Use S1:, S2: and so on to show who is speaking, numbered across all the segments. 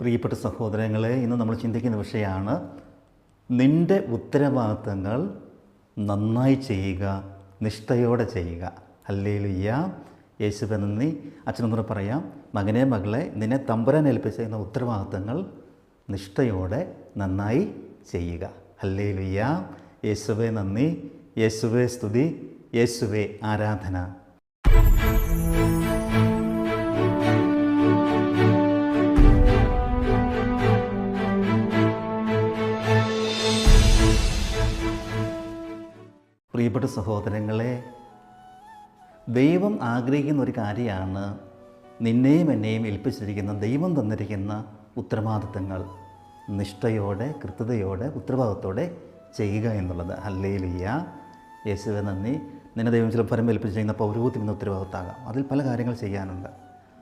S1: പ്രിയപ്പെട്ട സഹോദരങ്ങളെ ഇന്ന് നമ്മൾ ചിന്തിക്കുന്ന വിഷയമാണ് നിന്റെ ഉത്തരവാദിത്തങ്ങൾ നന്നായി ചെയ്യുക നിഷ്ഠയോടെ ചെയ്യുക. അല്ലേലുയ്യ യേശുവെ നന്ദി. അച്ഛനൊന്നുകൂടെ പറയാം. മകനെ മകളെ നിന്നെ തമ്പുരാൻ ഏൽപ്പിച്ചിരുന്ന ഉത്തരവാദിത്തങ്ങൾ നിഷ്ഠയോടെ നന്നായി ചെയ്യുക. അല്ലേലുയ്യ യേശുവെ നന്ദി. യേശുവെ സ്തുതി. യേശുവെ ആരാധന. പ്രിയപ്പെട്ട സഹോദരങ്ങളെ ദൈവം ആഗ്രഹിക്കുന്ന ഒരു കാര്യമാണ് നിന്നെയും എന്നെയും ഏൽപ്പിച്ചിരിക്കുന്ന ദൈവം തന്നിരിക്കുന്ന ഉത്തരവാദിത്തങ്ങൾ. നിഷ്ഠയോടെ കൃത്യതയോടെ ഉത്തരവാദിത്തോടെ ചെയ്യുക എന്നുള്ളത്. അല്ലേലിയ യേശുവെ നന്ദി. നിന്നെ ദൈവം ചില ഫലം ഏൽപ്പിച്ചിരിക്കുന്ന പൗരോഹിത്യം എന്ന ഉത്തരവാദിത്തമാകാം. അതിൽ പല കാര്യങ്ങൾ ചെയ്യാനുണ്ട്.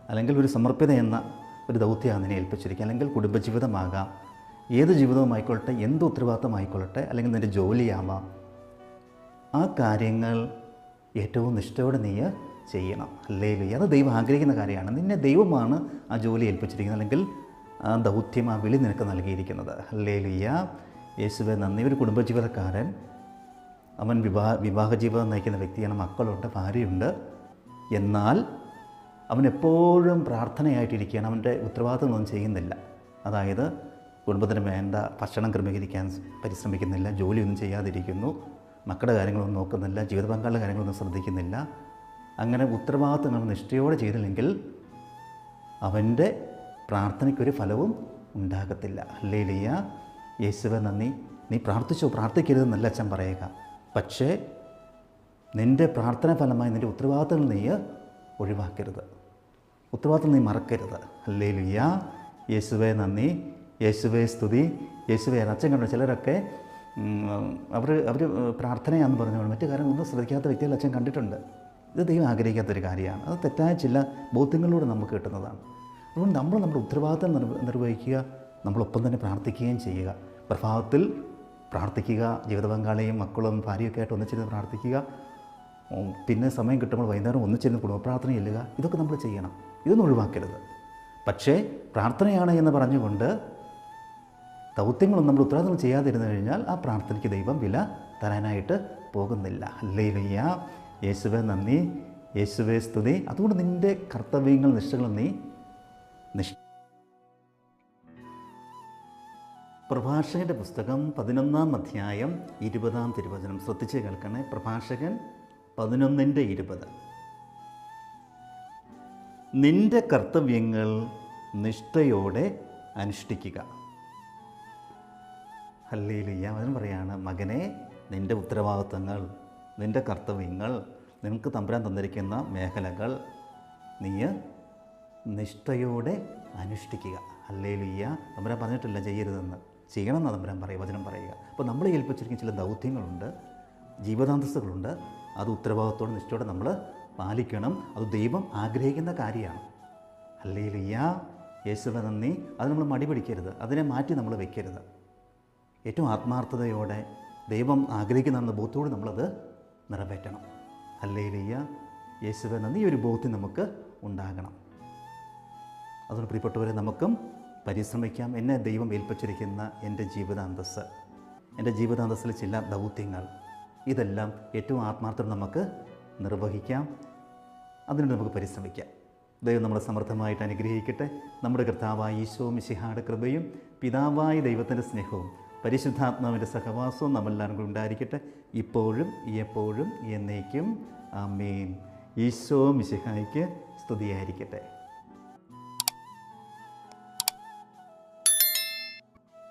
S1: അല്ലെങ്കിൽ ഒരു സമർപ്പിത എന്ന ഒരു ദൗത്യമാണ് നിന്നെ ഏൽപ്പിച്ചിരിക്കുക. അല്ലെങ്കിൽ കുടുംബജീവിതമാകാം. ഏത് ജീവിതവുമായിക്കൊള്ളട്ടെ എന്ത് ഉത്തരവാദിത്തമായിക്കൊള്ളട്ടെ അല്ലെങ്കിൽ നിന്റെ ജോലിയാവാം. ആ കാര്യങ്ങൾ ഏറ്റവും നിഷ്ഠയോടെ നീ ചെയ്യണം. അല്ലേ അത് ദൈവം ആഗ്രഹിക്കുന്ന കാര്യമാണ്. നിന്നെ ദൈവമാണ് ആ ജോലി ഏൽപ്പിച്ചിരിക്കുന്നത് അല്ലെങ്കിൽ ആ ദൗത്യം ആ വിളി നിനക്ക് നൽകിയിരിക്കുന്നത്. അല്ലേ ലുയ്യ യേശുവെ നന്ദി. ഒരു കുടുംബജീവിതക്കാരൻ അവൻ വിവാഹ വിവാഹ ജീവിതം നയിക്കുന്ന വ്യക്തിയാണ്. മക്കളുണ്ട് ഭാര്യയുണ്ട്. എന്നാൽ അവൻ എപ്പോഴും പ്രാർത്ഥനയായിട്ടിരിക്കുകയാണ്. അവന്റെ ഉത്തരവാദിത്തങ്ങളൊന്നും ചെയ്യുന്നില്ല. അതായത് കുടുംബത്തിന് വേണ്ട ഭക്ഷണം ക്രമീകരിക്കാൻ പരിശ്രമിക്കുന്നില്ല ജോലിയൊന്നും ചെയ്യാതിരിക്കുന്നു. മക്കളുടെ കാര്യങ്ങളൊന്നും നോക്കുന്നില്ല ജീവിത പങ്കാളിയുടെ കാര്യങ്ങളൊന്നും ശ്രദ്ധിക്കുന്നില്ല. അങ്ങനെ ഉത്തരവാദിത്വങ്ങൾ നിഷ്ഠയോടെ ചെയ്തില്ലെങ്കിൽ അവന്റെ പ്രാർത്ഥനയ്ക്കൊരു ഫലവും ഉണ്ടാകത്തില്ല. അല്ലേ ലിയ യേശുവ നന്ദി. നീ പ്രാർത്ഥിച്ചോ? പ്രാർത്ഥിക്കരുതെന്നല്ല അച്ഛൻ പറയുക. പക്ഷേ നിന്റെ പ്രാർത്ഥന ഫലമായി നിന്റെ ഉത്തരവാദിത്തങ്ങൾ നീ ഒഴിവാക്കരുത്. ഉത്തരവാദിത്തം നീ മറക്കരുത്. അല്ലേ ലിയ യേശുവെ നന്ദി. യേശുവെ സ്തുതി. യേശുവെ അച്ഛൻ കണ്ടു ചിലരൊക്കെ അവർ അവർ പ്രാർത്ഥനയാണെന്ന് പറഞ്ഞു മറ്റു കാര്യങ്ങളൊന്നും ശ്രദ്ധിക്കാത്ത വ്യക്തികൾ അച്ഛൻ കണ്ടിട്ടുണ്ട്. ഇത് ദൈവം ആഗ്രഹിക്കാത്തൊരു കാര്യമാണ്. അത് തെറ്റായ ചില ബോധ്യങ്ങളിലൂടെ നമുക്ക് കിട്ടുന്നതാണ്. അതുകൊണ്ട് നമ്മൾ നമ്മുടെ ഉത്തരവാദിത്തം നിർവ- നിർവഹിക്കുക നമ്മളൊപ്പം തന്നെ പ്രാർത്ഥിക്കുകയും ചെയ്യുക. പ്രഭാതത്തിൽ പ്രാർത്ഥിക്കുക ജീവിത പങ്കാളിയും മക്കളും ഭാര്യയൊക്കെ ആയിട്ട് ഒന്നിച്ചിരുന്ന് പ്രാർത്ഥിക്കുക. പിന്നെ സമയം കിട്ടുമ്പോൾ വൈകുന്നേരം ഒന്നിച്ചിരുന്ന് കുടുംബ പ്രാർത്ഥന ചെല്ലുക. ഇതൊക്കെ നമ്മൾ ചെയ്യണം. ഇതൊന്നും ഒഴിവാക്കരുത്. പക്ഷേ പ്രാർത്ഥനയാണ് എന്ന് പറഞ്ഞുകൊണ്ട് ദൗത്യങ്ങളൊന്നും നമ്മൾ ഉത്തരവാദിത്വം ചെയ്യാതിരുന്നു കഴിഞ്ഞാൽ ആ പ്രാർത്ഥനയ്ക്ക് ദൈവം വില തരാനായിട്ട് പോകുന്നില്ല. അല്ലേ ലയ്യ യേശുവെ നന്ദി. യേശുവെ സ്തുതി. അതുകൊണ്ട് നിന്റെ കർത്തവ്യങ്ങൾ നിഷ്ഠകൾ നീ നിഷ് പ്രഭാഷകന്റെ പുസ്തകം പതിനൊന്നാം അധ്യായം ഇരുപതാം തിരുവചനം. ശ്രദ്ധിച്ച് കേൾക്കണേ. പ്രഭാഷകൻ പതിനൊന്നിന്റെ ഇരുപത്. നിന്റെ കർത്തവ്യങ്ങൾ നിഷ്ഠയോടെ അനുഷ്ഠിക്കുക. ഹല്ലേലൂയ. അവൻ പറയാണ് മകനെ നിന്റെ ഉത്തരവാദിത്തങ്ങൾ നിന്റെ കർത്തവ്യങ്ങൾ നിനക്ക് തമ്പുരാൻ തന്നിരിക്കുന്ന മേഖലകൾ നീ നിഷ്ഠയോടെ അനുഷ്ഠിക്കുക. ഹല്ലേലൂയ. തമ്പുരാൻ പറഞ്ഞിട്ടില്ല ചെയ്യരുതെന്ന്. ചെയ്യണം എന്ന് തമ്പുരാൻ പറയുക വചനം പറയുക. അപ്പോൾ നമ്മൾ ഏൽപ്പിച്ചിരിക്കുന്ന ചില ദൗത്യങ്ങളുണ്ട് ജീവിതാന്തസ്സുകളുണ്ട്. അത് ഉത്തരവാദിത്തോടെ നിഷ്ഠയോടെ നമ്മൾ പാലിക്കണം. അത് ദൈവം ആഗ്രഹിക്കുന്ന കാര്യമാണ്. ഹല്ലേലൂയ. യേശുവിനെ നന്ദി. അത് നമ്മൾ മടി പിടിക്കരുത് അതിനെ മാറ്റി നമ്മൾ വെക്കരുത്. ഏറ്റവും ആത്മാർത്ഥതയോടെ ദൈവം ആഗ്രഹിക്കുന്നതെന്ന ബോധത്തോട് നമ്മളത് നിറവേറ്റണം. അല്ലേലിയ യേശുവെ നന്ദി. ഈ ഒരു ബോധ്യം നമുക്ക് ഉണ്ടാകണം. അതുകൊണ്ട് പ്രിയപ്പെട്ടവരെ നമുക്കും പരിശ്രമിക്കാം. എന്നെ ദൈവം ഏൽപ്പിച്ചിരിക്കുന്ന എന്റെ ജീവിതാന്തസ് എന്റെ ജീവിതാന്തസ്സിലെ ചില ദൗത്യങ്ങൾ ഇതെല്ലാം ഏറ്റവും ആത്മാർത്ഥം നമുക്ക് നിർവഹിക്കാം. അതിനുവേണ്ടി നമുക്ക് പരിശ്രമിക്കാം. ദൈവം നമ്മളെ സമർത്ഥമായിട്ട് അനുഗ്രഹിക്കട്ടെ. നമ്മുടെ കർത്താവായ ഈശോ മിശിഹായുടെ കൃപയും പിതാവായ ദൈവത്തിന്റെ സ്നേഹവും പരിശുദ്ധാത്മാവിന്റെ സഹവാസവും നമ്മളെല്ലാവരും കൂടി ഉണ്ടായിരിക്കട്ടെ. ഇപ്പോഴും എപ്പോഴും എന്നേക്കും. ആമേൻ. ഈശോ മിശിഹായ്ക്ക് സ്തുതിയായിരിക്കട്ടെ.